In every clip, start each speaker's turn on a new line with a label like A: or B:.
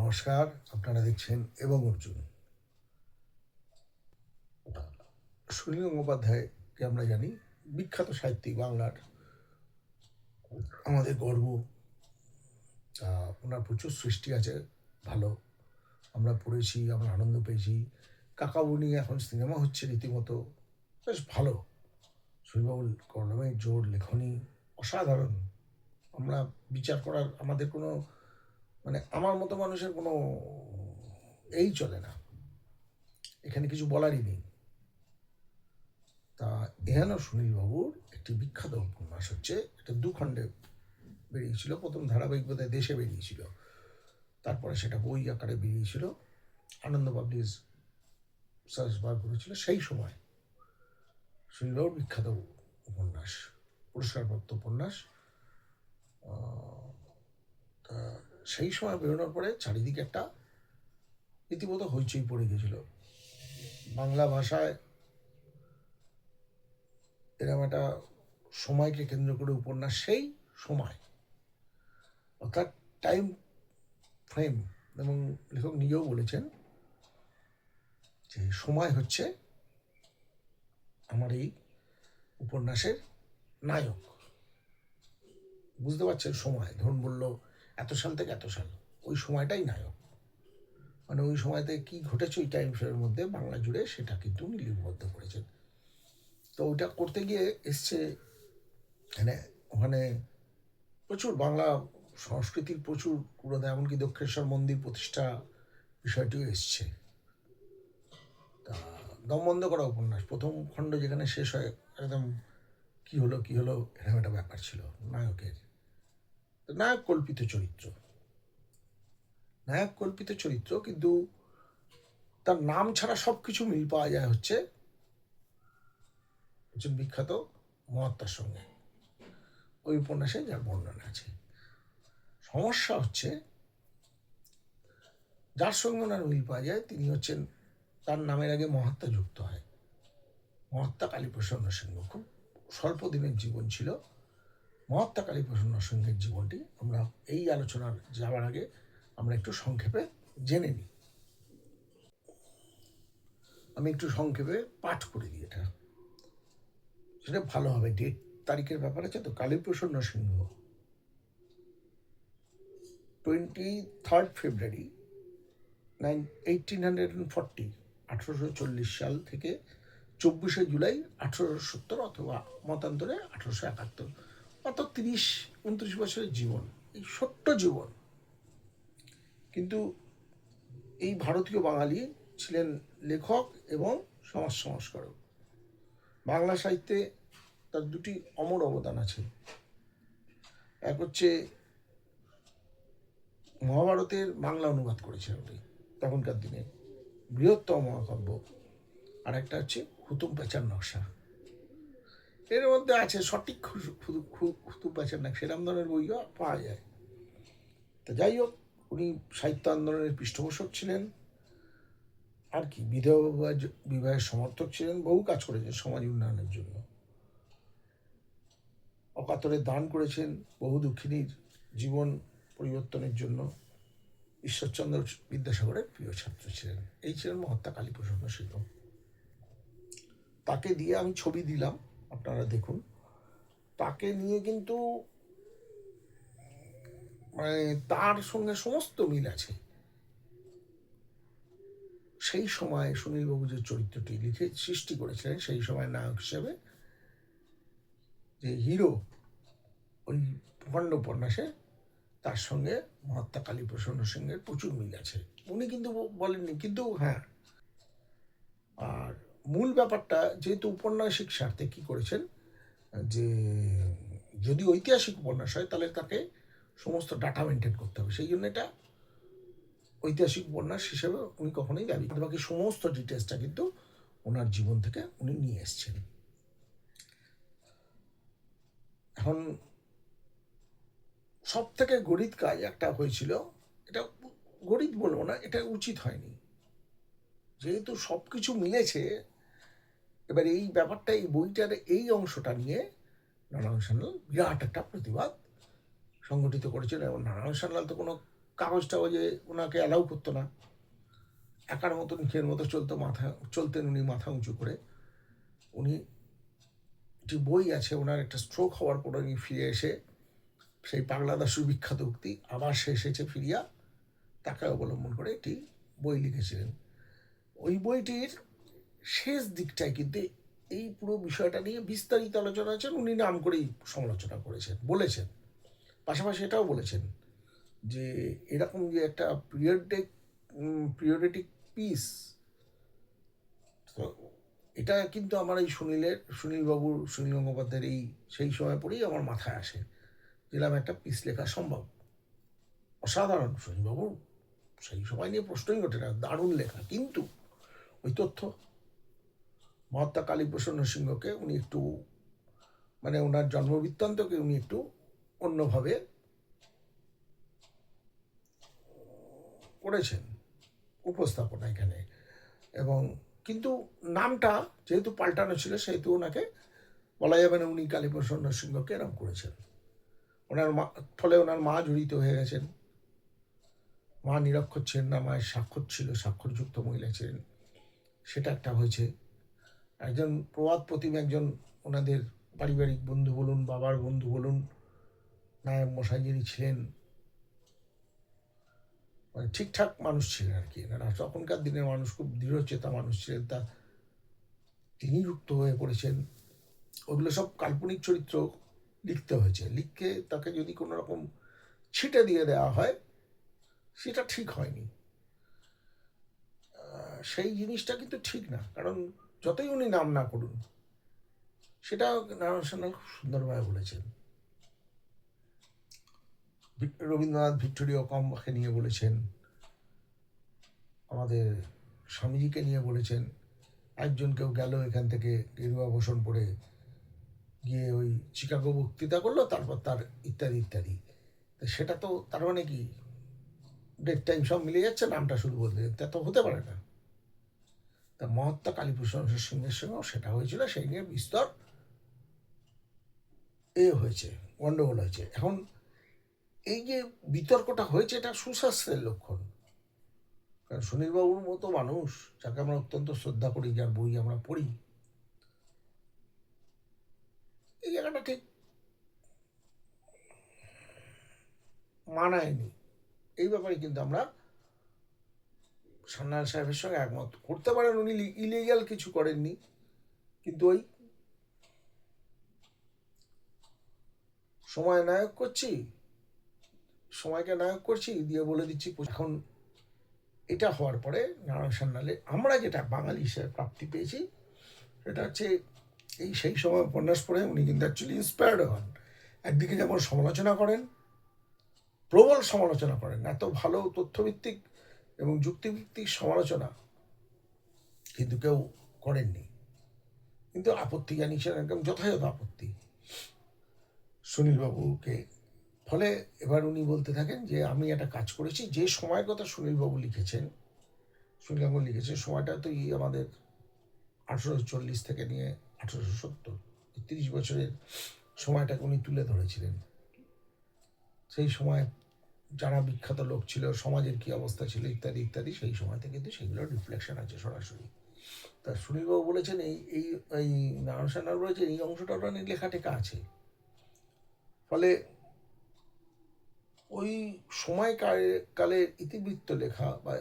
A: নমস্কার, আপনারা দেখছেন এবং অর্জুন। সুনীল গঙ্গোপাধ্যায়কে আমরা জানি বিখ্যাত সাহিত্যিক বাংলার। আমাদের গর্ব ওনার প্রচুর সৃষ্টি আছে, ভালো। আমরা পড়েছি, আমরা আনন্দ পেয়েছি। কাকাবু নিয়ে এখন সিনেমা হচ্ছে রীতিমতো, বেশ ভালো। সুনীলবাবুর কলমের জোর, লেখনী, অসাধারণ। আমরা বিচার করার, আমাদের কোনো মানে আমার মতো মানুষের কোনো এই চলে না। এখানে কিছু বলারই নেই। তা এহেন সুনীলবাবুর একটি বিখ্যাত উপন্যাস হচ্ছে, এটা দু খণ্ডে বেরিয়েছিল, প্রথম ধারাবাহিক বোধহয় দেশে বেরিয়েছিল। তারপরে সেটা বই আকারে বেরিয়েছিল। আনন্দ পাবলিশ সার্চ বার করেছিল। সেই সময় সুনীলবাবুর বিখ্যাত উপন্যাস, পুরস্কারপ্রাপ্ত উপন্যাস সেই সময় বেরোনোর পরে চারিদিকে একটা রীতিমতো হইচই পড়ে গেছিল। বাংলা ভাষায় এরকম একটা সময়কে কেন্দ্র করে উপন্যাস সেই সময়। অর্থাৎ টাইম ফ্রেম এবং লেখক নিজেও বলেছেন যে সময় হচ্ছে আমার এই উপন্যাসের নায়ক। বুঝতে পারছেন সময়? ধরুন বলল এত সাল থেকে এত সাল, ওই সময়টাই নায়ক। মানে ওই সময়তে কি ঘটেছে ওই টাইম ফ্রেমের মধ্যে বাংলা জুড়ে সেটা কিন্তু উনি লিপিবদ্ধ করেছেন। তো ওইটা করতে গিয়ে এসছে মানে ওখানে প্রচুর বাংলা সংস্কৃতির প্রচুর পুরোনো, এমনকি দক্ষেশ্বর মন্দির প্রতিষ্ঠা বিষয়টিও এসছে। তা দম বন্ধ করা উপন্যাস, প্রথম খণ্ড যেখানে শেষ হয়, একদম কি হলো কি হলো, এরকম একটা ব্যাপার ছিল, নায়কের। নায়ক কল্পিত চরিত্র। নায়ক কল্পিত চরিত্র কিন্তু তার নাম ছাড়া সব কিছু মিল পাওয়া যায় হচ্ছে একজন বিখ্যাত মহাত্মার সঙ্গে। ওই উপন্যাসে যার বর্ণনা আছে। সমস্যা হচ্ছে যার সঙ্গে ওনার মিল পাওয়া যায়, তিনি হচ্ছেন, তার নামের আগে মহাত্মা যুক্ত হয়। মহাত্মা কালীপ্রসন্ন সিংহ খুব স্বল্প দিনের জীবন ছিল। মহাত্মা কালীপ্রসন্ন সিংহের জীবনটি আমরা এই আলোচনার যাওয়ার আগে আমরা একটু সংক্ষেপে জেনে নিই। আমি একটু সংক্ষেপে পাঠ করে দিই এটা। সেটা ভালো হবে ডেট তারিখের ব্যাপার আছে তো, Kaliprasanna Singha twenty third February nine eighteen hundred and forty আঠেরোশো চল্লিশ সাল থেকে চব্বিশে জুলাই আঠেরোশো সত্তর অথবা মতান্তরে আঠেরোশো একাত্তর। অর্থাৎ তিরিশ, উনত্রিশ বছরের জীবন, এই ছোট্ট জীবন। কিন্তু এই ভারতীয় বাঙালি ছিলেন লেখক এবং সমাজ সংস্কারক। বাংলা সাহিত্যে তার দুটি অমর অবদান আছে। এক হচ্ছে, মহাভারতের বাংলা অনুবাদ করেছেন উনি তখনকার দিনে, বৃহত্তম মহাকাব্য। আর একটা হচ্ছে, হুতুম পেঁচার নকশা। এর মধ্যে আছে, সঠিক খু- খু- খু- হুতুম পেঁচার নকশা সেরাম ধরনের বইও পাওয়া যায়। তা যাই হোক, উনি সাহিত্য আন্দোলনের পৃষ্ঠপোষক ছিলেন। আর কি বিধবা বিবাহের সমর্থক ছিলেন। বহু কাজ করেছেন সমাজ উন্নয়নের জন্য। অকাতরে দান করেছেন বহু দুঃখিনীর জীবন পরিবর্তনের জন্য। ঈশ্বরচন্দ্র বিদ্যাসাগরের প্রিয় ছাত্র ছিলেন। এই ছিলেন মহাত্মা কালীপ্রসন্ন সিংহ তাকে দিয়ে আমি ছবি দিলাম। আপনারা দেখুন। তাকে নিয়ে কিন্তু মানে তার সঙ্গে সমস্ত মিল আছে। সেই সময় সুনীলবাবু যে চরিত্রটি লিখে, সৃষ্টি করেছিলেন, সেই সময় নায়ক হিসেবে যে হিরো, ওই খণ্ড উপন্যাসে তার সঙ্গে মহাত্মা কালীপ্রসন্ন সিংহের প্রচুর মিল আছে। উনি কিন্তু বলেননি, কিন্তু হ্যাঁ। আর মূল ব্যাপারটা যেহেতু উপন্যাসিক স্বার্থে কী করেছেন, যে যদি ঐতিহাসিক উপন্যাস হয়, তাহলে তাকে সমস্ত ডাটা মেনটেন করতে হবে। সেই জন্য এটা ঐতিহাসিক উপন্যাস হিসেবে উনি কখনোই দাবি বাকি সমস্ত ডিটেলসটা কিন্তু ওনার জীবন থেকে উনি নিয়ে এসছেন। এখন সব থেকে গরিত কাজ একটা হয়েছিল, এটা গরিব বলব না, এটা উচিত হয়নি। যেহেতু সব কিছু মিলেছে এবার এই ব্যাপারটা, এই বইটার এই অংশটা নিয়ে নারায়ণ সান্যাল বিরাট একটা প্রতিবাদ সংগঠিত করেছিল এবং নারায়ণ সান্যাল তো কোনো কাগজটা ওই যে ওনাকে অ্যালাউ করতো না। একার মতো নিজের মতো চলতো মাথা, চলতেন উনি মাথা উঁচু করে। উনি একটি বই আছে, ওনার একটা স্ট্রোক হওয়ার পর উনি ফিরে এসে সেই পাগলা দাসুর বিখ্যাত উক্তি আবার সে এসেছে ফিরিয়া, তাকে অবলম্বন করে একটি বই লিখেছিলেন। ওই বইটির শেষ দিকটায় কিন্তু এই পুরো বিষয়টা নিয়ে বিস্তারিত আলোচনা আছেন। উনি নাম করেই সমালোচনা করেছেন, বলেছেন। পাশাপাশি এটাও বলেছেন যে এরকম যে একটা পিরিয়ডিক পিরিয়ডিক পিস এটা কিন্তু আমার এই সুনীলের সুনীলবাবুর সুনীল গঙ্গোপাধ্যায়ের এই সেই সময় পরেই আমার মাথায় আসে যেরকম একটা পিস লেখা সম্ভব। অসাধারণ সুনীলবাবু সেই সময় নিয়ে প্রশ্নই ওঠে না, দারুণ লেখা। কিন্তু ওই তথ্য মহাত্মা কালীপ্রসন্ন সিংহকে উনি একটু মানে ওনার জন্মবৃত্তান্তকে উনি একটু অন্যভাবে করেছেন, উপস্থাপনা এখানে। এবং কিন্তু নামটা যেহেতু পাল্টানো ছিল, সেহেতু ওনাকে বলা যাবে না উনি কালীপ্রসন্ন সিংহকে এরম করেছেন। ওনার মা, ফলে ওনার মা জড়িত হয়ে গেছেন। মা নিরক্ষর ছিলেন না মায়ের স্বাক্ষর ছিল, স্বাক্ষরযুক্ত মহিলা ছিলেন। সেটা একটা হয়েছে। একজন প্রবাদ প্রতিম, একজন ওনাদের পারিবারিক বন্ধু বলুন, বাবার বন্ধু বলুন, নায়ক মশাই যিনি ছিলেন মানে ঠিকঠাক মানুষ ছিলেন আর কি। এনারা তখনকার দিনের মানুষ, খুব দৃঢ়চেতা মানুষ ছিলেন। তা তিনি যুক্ত হয়ে পড়েছেন। ওগুলো সব কাল্পনিক চরিত্র লিখতে হয়েছে। লিখকে তাকে যদি কোনো রকম ছিটে দিয়ে দেওয়া হয়, সেটা ঠিক হয়নি। সেই জিনিসটা কিন্তু ঠিক না। কারণ যতই উনি নাম না করুন, সেটা নারায়ণ সান্যাল খুব সুন্দরভাবে বলেছেন। রবীন্দ্রনাথ ভিক্টোরিয়া কমকে নিয়ে বলেছেন, আমাদের স্বামীজিকে নিয়ে বলেছেন একজন কেউ গেল এখান থেকে গেরুয়া ভূষণ পরে গিয়ে ওই চিকাগো বক্তৃতা করল, তারপর তার ইত্যাদি ইত্যাদি। তা সেটা তো তার মানে কি, ডেট টাইম সব মিলে যাচ্ছে, নামটা শুরু বলতে তা তো হতে পারে না। তা মহাত্মা কালীভূষণ সিংহের সঙ্গেও সেটা হয়েছিল, সেই নিয়ে বিস্তর এ হয়েছে গণ্ডগোল হয়েছে। এখন এই যে বিতর্কটা হয়েছে, এটা সুস্বাস্থ্যের লক্ষণ। কারণ সুনীলবাবুর মতো মানুষ, যাকে আমরা অত্যন্ত শ্রদ্ধা করি, যার বই আমরা পড়ি, এই জায়গাটা ঠিক মানায়নি। এই ব্যাপারে কিন্তু আমরা সান্নাল সাহেবের সঙ্গে একমত। করতে পারেন উনি ইলিগাল কিছু করেননি। কিন্তু ওই সময় নায়ক করছি, সময়কে নায়ক করছি, দিয়ে বলে দিচ্ছি এখন এটা হওয়ার পরে নারায়ণ সান্যালে আমরা যেটা বাঙালি হিসেবে প্রাপ্তি পেয়েছি, সেটা হচ্ছে এই সেই সময় উপন্যাস পড়ে উনি কিন্তু অ্যাকচুয়ালি ইন্সপায়ার্ড হন। একদিকে যেমন সমালোচনা করেন, প্রবল সমালোচনা করেন, এত ভালো তথ্যভিত্তিক এবং যুক্তিভিত্তিক সমালোচনা কিন্তু কেউ করেননি। কিন্তু আপত্তি জানিয়েছেন একদম যথাযথ আপত্তি। সুনীলবাবুকে। ফলে এবার উনি বলতে থাকেন যে, আমি একটা কাজ করেছি, যে সময়ের কথা সুনীলবাবু লিখেছেন সুনীলবাবু লিখেছেন, সময়টা তো এই আমাদের আঠেরোশো চল্লিশ থেকে নিয়ে আঠেরোশো সত্তর, তিরিশ বছরের সময়টাকে উনি তুলে ধরেছিলেন। সেই সময় যারা বিখ্যাত লোক ছিল, সমাজের কি অবস্থা ছিল, ইত্যাদি ইত্যাদি, সেই সময় থেকে কিন্তু সেগুলোর রিফ্লেকশন আছে সরাসরি। তা সুনীলবাবু বলেছেন, এই এই এই নারায়ণ সান্যাল বলেছেন, এই অংশটা ওখানে লেখা টেখা আছে। ফলে ওই সময় কালের ইতিবৃত্ত লেখা বা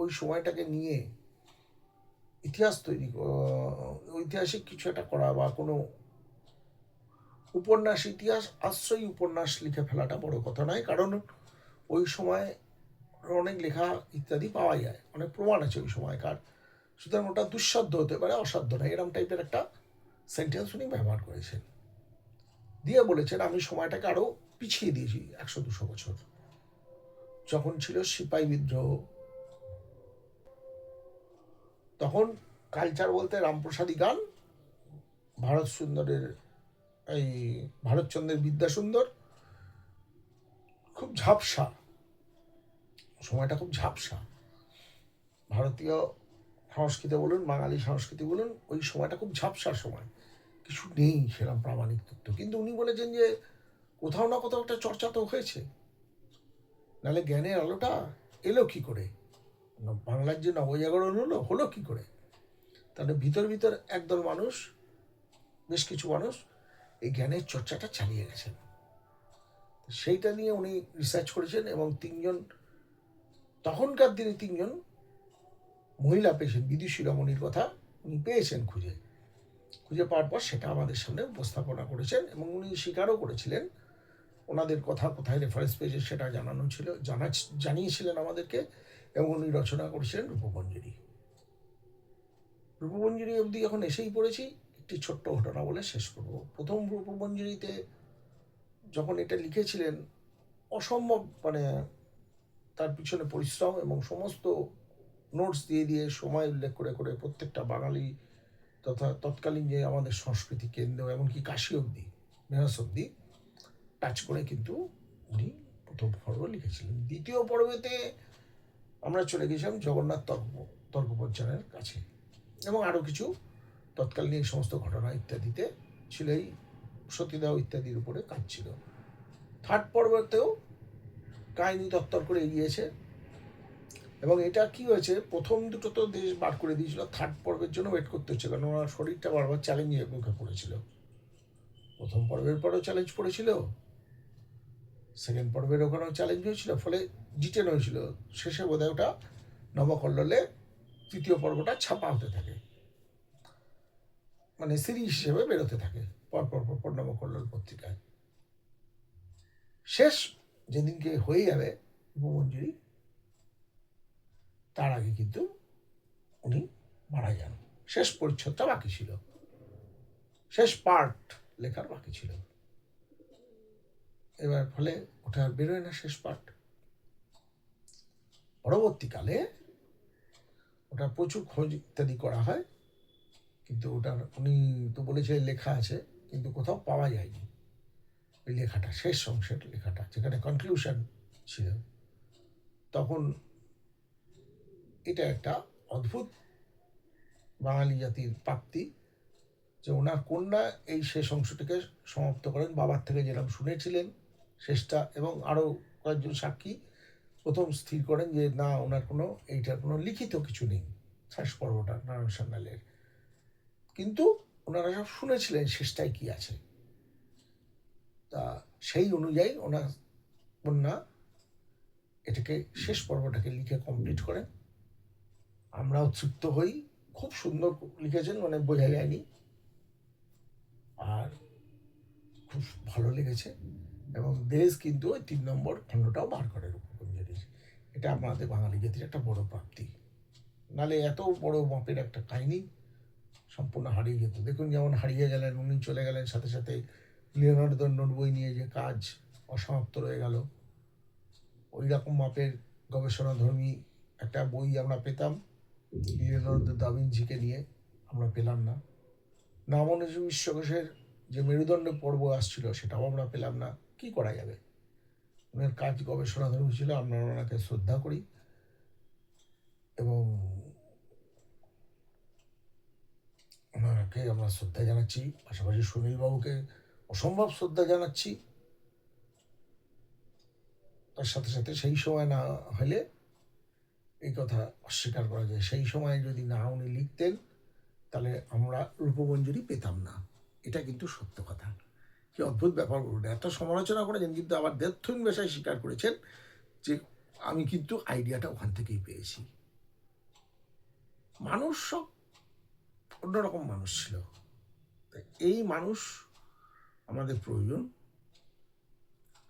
A: ওই সময়টাকে নিয়ে ইতিহাস তৈরি ঐতিহাসিক কিছু একটা করা বা কোনো উপন্যাস, ইতিহাস, আশ্রয়ী উপন্যাস লিখে ফেলাটা বড় কথা নয়, কারণ ওই সময় অনেক লেখা ইত্যাদি পাওয়া যায়, অনেক প্রমাণ আছে ওই সময়কার। সুতরাং ওটা দুঃসাধ্য হতে পারে, অসাধ্য নয়। এরম টাইপের একটা সেন্টেন্স উনি ব্যবহার করেছেন। দিয়ে বলেছেন, আমি সময়টাকে আরও পিছিয়ে দিয়েছি একশো দুশো বছর। যখন ছিল সিপাহী বিদ্রোহ, তখন কালচার বলতে রামপ্রসাদী গান, ভারত সুন্দরের এই ভারতচন্দ্রের বিদ্যাসুন্দর, খুব ঝাপসা, সময়টা খুব ঝাপসা। ভারতীয় সংস্কৃতি বলুন, বাঙালি সংস্কৃতি বলুন, ওই সময়টা খুব ঝাপসা সময়। কিছু নেই সেরকম প্রামাণিক তথ্য কিন্তু উনি বলেছেন যে, কোথাও না কোথাও একটা চর্চা তো হয়েছে। নাহলে জ্ঞানের আলোটা এলো কি করে? বাংলার যে নবজাগরণ হলো হলো কি করে? তাহলে ভিতর ভিতর একদল মানুষ, বেশ কিছু মানুষ এই জ্ঞানের চর্চাটা চালিয়ে গেছেন। সেইটা নিয়ে উনি রিসার্চ করেছেন এবং তিনজন, তখনকার দিনে তিনজন মহিলা পেয়েছেন বিদুষী রমণীর কথা উনি পেয়েছেন খুঁজে। খুঁজে পাওয়ার পর সেটা আমাদের সামনে উপস্থাপনা করেছেন এবং উনি স্বীকারও করেছিলেন। ওনাদের কথা কোথায় রেফারেন্স পেয়েছে সেটা জানানো ছিল, জানা, জানিয়েছিলেন আমাদেরকে এবং উনি রচনা করেছিলেন রূপমঞ্জুরি রূপমঞ্জুরি অবধি এখন এসেই পড়েছি একটি ছোট্ট ঘটনা বলে শেষ করব। প্রথম রূপমঞ্জুরিতে যখন এটা লিখেছিলেন, অসম্ভব মানে তার পিছনে পরিশ্রম এবং সমস্ত নোটস দিয়ে দিয়ে সময় উল্লেখ করে করে প্রত্যেকটা বাঙালি তথা তৎকালীন যে আমাদের সংস্কৃতি কেন্দ্র এমনকি কাশি অবধি মেহাস অবধি, টাচ করে কিন্তু উনি প্রথম পর্ব লিখেছিলেন। দ্বিতীয় পর্বেতে আমরা চলে গেছিলাম জগন্নাথ তর্ক তর্কপঞ্চানের কাছে এবং আরও কিছু তৎকালীন এই সমস্ত ঘটনা ইত্যাদিতে ছিল এই সতীদাহ ইত্যাদির উপরে কাজ ছিল। থার্ড পর্বতেও কাহিনী তত্তর করে এগিয়েছে এবং এটা কি হয়েছে? প্রথম দুটো তো দেশ বার করে দিয়েছিল থার্ড পর্বের জন্য ওয়েট করতে হচ্ছে, কারণ ওনার শরীরটা বারবার চ্যালেঞ্জের মুখে পড়েছিল। প্রথম পর্বের পরেও চ্যালেঞ্জ পড়েছিল সেকেন্ড পর্বের ওখানেও চ্যালেঞ্জ হয়েছিল, ফলে জিটেন হয়েছিল। শেষে বোধহয় ওটা নবকল্লোলে তৃতীয় পর্বটা ছাপা হতে থাকে। মানে সিরিজ হিসেবে বেরোতে থাকে পর পর পর পর নবকল্লোল পত্রিকায়। শেষ যেদিনকে হয়ে যাবে উপমঞ্জুরি, তার আগে কিন্তু উনি মারা যান। শেষ পরিচ্ছদটা বাকি ছিল। শেষ পার্ট লেখার বাকি ছিল। এবার ফলে ওটা আর বেরোয় না শেষ পার্ট পরবর্তীকালে ওটা প্রচুর খোঁজ ইত্যাদি করা হয়। কিন্তু ওটার, উনি তো বলেছিলেন লেখা আছে, কিন্তু কোথাও পাওয়া যায়নি। ওই লেখাটা, শেষ অংশের লেখাটা, যেখানে কনক্লুশন ছিল। তখন এটা একটা অদ্ভুত বাঙালি জাতির প্রাপ্তি যে ওনার কন্যা এই শেষ অংশটিকে সমাপ্ত করেন, বাবার থেকে যেরকম শুনেছিলেন শেষটা, এবং আরও কয়েকজন সাক্ষী প্রথম স্থির করেন যে, না, ওনার কোনো, এইটার কোনো লিখিত কিছু নেই। শেষ পর্বটা, নারায়ণ সান্যালের। কিন্তু ওনারা সব শুনেছিলেন শেষটায় কি আছে। তা সেই অনুযায়ী ওনার কন্যা এটাকে শেষ পর্বটাকে লিখে কমপ্লিট করেন। আমরাও তৃপ্ত হই। খুব সুন্দর লিখেছেন মানে বোঝা যায়নি। আর খুব ভালো লেগেছে এবং দেশ কিন্তু ওই তিন নম্বর খণ্ডটাও বার করে রূপকুঞ্জরির এটা আমাদের বাঙালি জাতির একটা বড় প্রাপ্তি। নালে এত বড় মাপের একটা কাহিনী সম্পূর্ণ হারিয়ে যেত দেখুন যেমন হারিয়ে গেলেন, উনি চলে গেলেন, সাথে সাথে লিওনার্দো নোট বই নিয়ে যে কাজ অসমাপ্ত রয়ে গেল। ওই রকম মাপের গবেষণাধর্মী একটা বই আমরা পেতাম, লিওনার্দো দাভিঞ্চিকে নিয়ে। আমরা পেলাম না। নামনেজ বিশ্বকোষের যে মেরুদণ্ড পর্ব আসছিল, সেটাও আমরা পেলাম না। কি করা যাবে? ওনার কাজ গবেষণাধর্মী ছিল, আমরা ওনাকে শ্রদ্ধা করি। এবং ওনাকে আমরা শ্রদ্ধা জানাচ্ছি, পাশাপাশি সুনীলবাবুকে অসম্ভব শ্রদ্ধা জানাচ্ছি। তার সাথে সাথে সেই সময় না হলে এই কথা অস্বীকার করা যায়। সেই সময় যদি না উনি লিখতেন, তাহলে আমরা রূপমঞ্জুরি পেতাম না। এটা কিন্তু সত্য কথা। কি অদ্ভুত ব্যাপার বলুন। এত সমালোচনা করেছেন, কিন্তু আবার দেথুন বেশায় স্বীকার করেছেন যে আমি কিন্তু আইডিয়াটা ওখান থেকেই পেয়েছি। মানুষ সব অন্যরকম মানুষ ছিল। এই মানুষ আমাদের প্রয়োজন।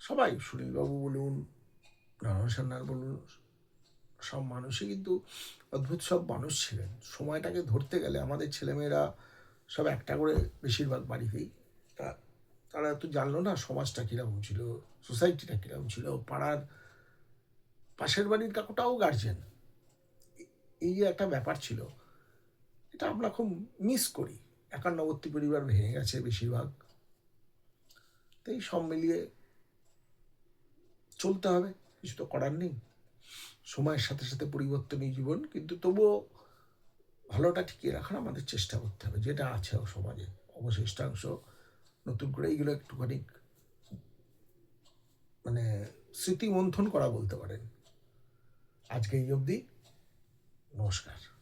A: সবাই সুনীলবাবু বলুন, নারায়ণ সান্যাল বলুন, সব মানুষই কিন্তু অদ্ভুত সব মানুষ ছিলেন। সময়টাকে ধরতে গেলে আমাদের ছেলেমেয়েরা সব একটা করে বেশিরভাগ বাড়িতেই। তা তারা তো জানলো না সমাজটা কীরকম ছিল, সোসাইটিটা কীরকম ছিল, পাড়ার পাশের বাড়ির কাকুটাও গার্জেন এই যে একটা ব্যাপার ছিল এটা আমরা খুব মিস করি। একান্নবর্তী পরিবার ভেঙে গেছে বেশিরভাগ। তো এই সব মিলিয়ে চলতে হবে, কিছু তো করার নেই। সময়ের সাথে সাথে পরিবর্তনই জীবন, কিন্তু তবুও ভালোটা টিকিয়ে রাখার আমাদের চেষ্টা করতে হবে, যেটা আছে সমাজে। অবশিষ্টাংশ নতুন করে এইগুলো একটুখানি মানে স্মৃতি মন্থন করা বলতে পারেন। আজকে এই অবধি, নমস্কার।